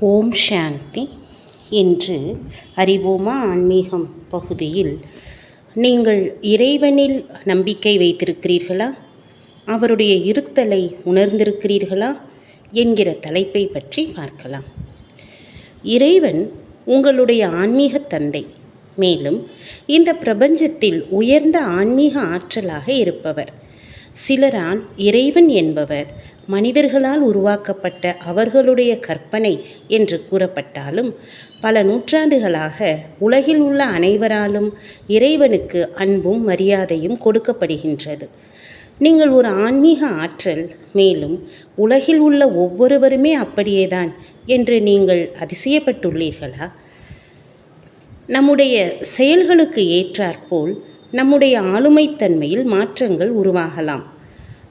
ஓம் சாந்தி. என்று அறிவோமா ஆன்மீகம் பகுதியில் நீங்கள் இறைவனில் நம்பிக்கை வைத்திருக்கிறீர்களா? அவருடைய இருத்தலை உணர்ந்திருக்கிறீர்களா? என்கிற தலைப்பை பற்றி பார்க்கலாம். இறைவன் உங்களுடைய ஆன்மீக தந்தை. மேலும் இந்த பிரபஞ்சத்தில் உயர்ந்த ஆன்மீக ஆற்றலாக இருப்பவர். சிலரால் இறைவன் என்பவர் மனிதர்களால் உருவாக்கப்பட்ட அவர்களுடைய கற்பனை என்று கூறப்பட்டாலும் பல நூற்றாண்டுகளாக உலகில் உள்ள அனைவராலும் இறைவனுக்கு அன்பும் மரியாதையும் கொடுக்கப்படுகின்றது. நீங்கள் ஒரு ஆன்மீக ஆற்றல் மேலும் உலகில் உள்ள ஒவ்வொருவருமே அப்படியேதான் என்று நீங்கள் அதிசயப்பட்டுள்ளீர்களா? நம்முடைய செயல்களுக்கு ஏற்றாற்போல் நம்முடைய ஆளுமைத்தன்மையில் மாற்றங்கள் உருவாகலாம்.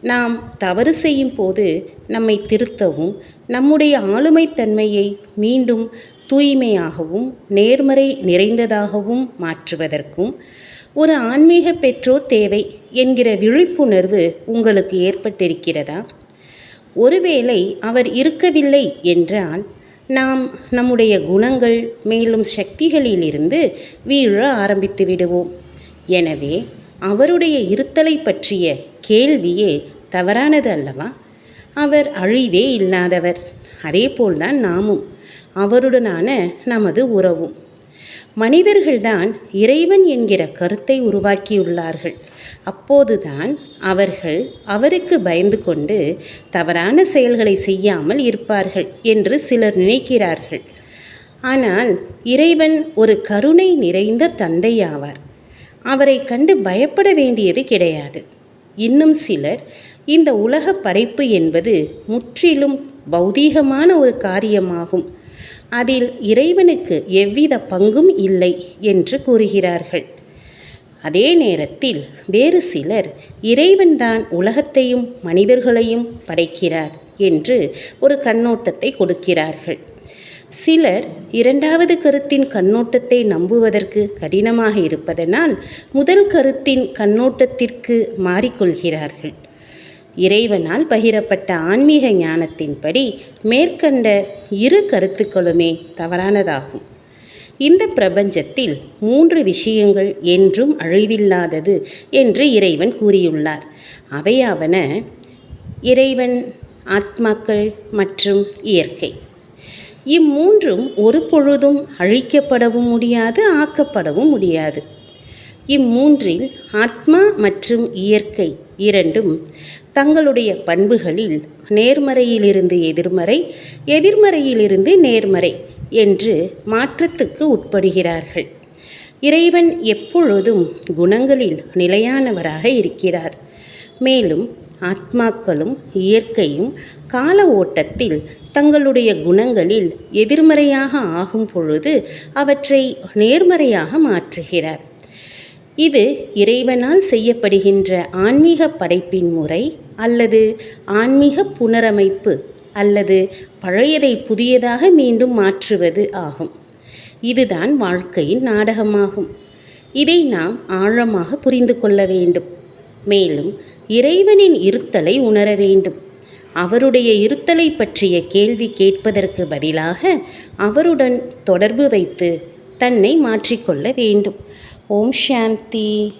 நாம் தவறு செய்யும் போது நம்மை திருத்தவும் நம்முடைய ஆளுமைத்தன்மையை மீண்டும் தூய்மையாகவும் நேர்மறை நிறைந்ததாகவும் மாற்றுவதற்கும் ஒரு ஆன்மீக பெற்றோர் தேவை என்கிற விழிப்புணர்வு உங்களுக்கு ஏற்பட்டிருக்கிறதா? ஒருவேளை அவர் இருக்கவில்லை என்றால் நாம் நம்முடைய குணங்கள் மேலும் சக்திகளிலிருந்து வீழ ஆரம்பித்து விடுவோம். எனவே அவருடைய இருத்தலை பற்றிய கேள்வியே தவறானது அல்லவா? அவர் அழிவே இல்லாதவர். அதேபோல்தான் நாமும். அவருடனான நமது உறவும். மனிதர்கள்தான் இறைவன் என்கிற கருத்தை உருவாக்கியுள்ளார்கள். அப்போதுதான் அவர்கள் அவருக்கு பயந்து கொண்டு தவறான செயல்களை செய்யாமல் இருப்பார்கள் என்று சிலர் நினைக்கிறார்கள். ஆனால் இறைவன் ஒரு கருணை நிறைந்த தந்தையாவார். அவரை கண்டு பயப்பட வேண்டியது கிடையாது. இன்னும் சிலர் இந்த உலக படைப்பு என்பது முற்றிலும் பௌதீகமான ஒரு காரியமாகும். அதில் இறைவனுக்கு எவ்வித பங்கும் இல்லை என்று கூறுகிறார்கள். அதே நேரத்தில் வேறு சிலர் இறைவன்தான் உலகத்தையும் மனிதர்களையும் படைக்கிறார் என்று ஒரு கண்ணோட்டத்தை கொடுக்கிறார்கள். சிலர் இரண்டாவது கருத்தின் கண்ணோட்டத்தை நம்புவதற்கு கடினமாக இருப்பதனால் முதல் கருத்தின் கண்ணோட்டத்திற்கு மாறிக்கொள்கிறார்கள். இறைவனால் பகிரப்பட்ட ஆன்மீக ஞானத்தின்படி மேற்கண்ட இரு கருத்துக்களுமே தவறானதாகும். இந்த பிரபஞ்சத்தில் மூன்று விஷயங்கள் என்றும் அழிவில்லாதது என்று இறைவன் கூறியுள்ளார். அவையாவன இறைவன் ஆத்மாக்கள் மற்றும் இயற்கை. இம்மூன்றும் ஒரு பொழுதும் அழிக்கப்படவும் முடியாது ஆக்கப்படவும் முடியாது. இம்மூன்றில் ஆத்மா மற்றும் இயற்கை இரண்டும் தங்களுடைய பண்புகளில் நேர்மறையிலிருந்து எதிர்மறை எதிர்மறையிலிருந்து நேர்மறை என்று மாற்றத்துக்கு உட்படுகிறார்கள். இறைவன் எப்பொழுதும் குணங்களில் நிலையானவராக இருக்கிறார். மேலும் ஆத்மாக்களும் இயற்கையும் கால ஓட்டத்தில் தங்களுடைய குணங்களில் எதிர்மறையாக ஆகும் பொழுது அவற்றை நேர்மறையாக மாற்றுகிறார். இது இறைவனால் செய்யப்படுகின்ற ஆன்மீக படைப்பின் முறை அல்லது ஆன்மீக புனரமைப்பு அல்லது பழையதை புதியதாக மீண்டும் மாற்றுவது ஆகும். இதுதான் வாழ்க்கையின் நாடகமாகும். இதை நாம் ஆழமாக புரிந்து கொள்ள வேண்டும். மேலும் இறைவனின் இருத்தலை உணர வேண்டும். அவருடைய இருத்தலை பற்றிய கேள்வி கேட்பதற்கு பதிலாக அவருடன் தொடர்பு வைத்து தன்னை மாற்றிக்கொள்ள வேண்டும். ஓம் சாந்தி.